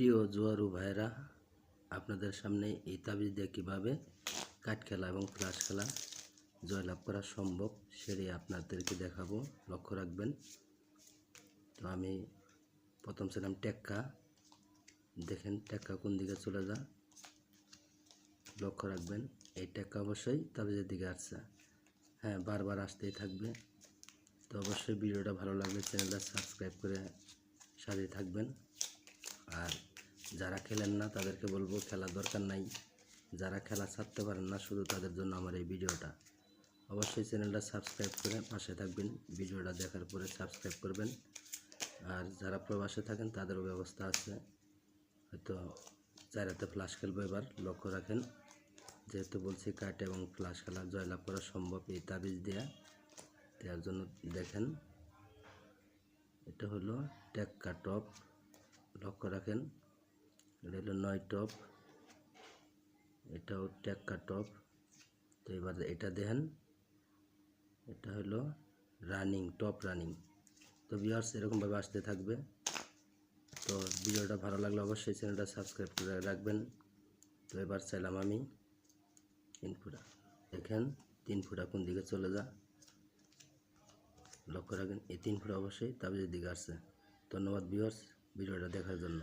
প্রিয় জোয়ারু ভাইরা আপনাদের সামনে এই তাবিজ দিয়ে কীভাবে কাঠ খেলা এবং ফ্লাশ খেলা জয়লাভ করা সম্ভব সেটাই আপনাদেরকে দেখাবো। লক্ষ্য রাখবেন। তো আমি প্রথম ছিলাম টেক্কা। দেখেন টেক্কা কোন দিকে চলে যা লক্ষ্য রাখবেন, এই টেক্কা অবশ্যই তাবিজের দিকে আসছে। হ্যাঁ বারবার আসতেই থাকবে। তো অবশ্যই ভিডিওটা ভালো লাগলে চ্যানেলটা সাবস্ক্রাইব করে সাথে থাকবেন। আর যারা খেলেন না, তাদেরকে বলব খেলার দরকার নাই। যারা খেলা ছাড়তে পারেন না, শুধু তাদের জন্য আমার এই ভিডিওটা। অবশ্যই চ্যানেলটা সাবস্ক্রাইব করে পাশে থাকবেন। ভিডিওটা দেখার পরে সাবস্ক্রাইব করবেন। আর যারা প্রবাসে থাকেন, তাদেরও ব্যবস্থা আছে। হয়তো চারাতে ফ্লাশ খেলব এবার, লক্ষ্য রাখেন। যেহেতু বলছি কাট এবং ফ্লাশ খেলা, জয়লাভ করা সম্ভব এই তাবিজ দেয়া। দেওয়ার জন্য দেখেন। এটা হলো টেক্কা টপ। লক্ষ্য রাখেন। এটা হলো নয় টপ। এটাও টেক্কা টপ। তো এবার এটা দেখেন, এটা হলো রানিং, টপ রানিং। তো ভিউয়ার্স, এরকমভাবে আসতে থাকবে। তো ভিডিওটা ভালো লাগলে অবশ্যই চ্যানেলটা সাবস্ক্রাইব করে রাখবেন। তো এবার চাইলাম আমি তিন ফুটা। দেখেন, তিন ফুটা কোন দিকে চলে যা। লক্ষ্য রাখেন এই তিন ফুটা অবশ্যই তাবিজের দিকে আসছে। ধন্যবাদ ভিউয়ার্স, ভিডিওটা দেখার জন্য।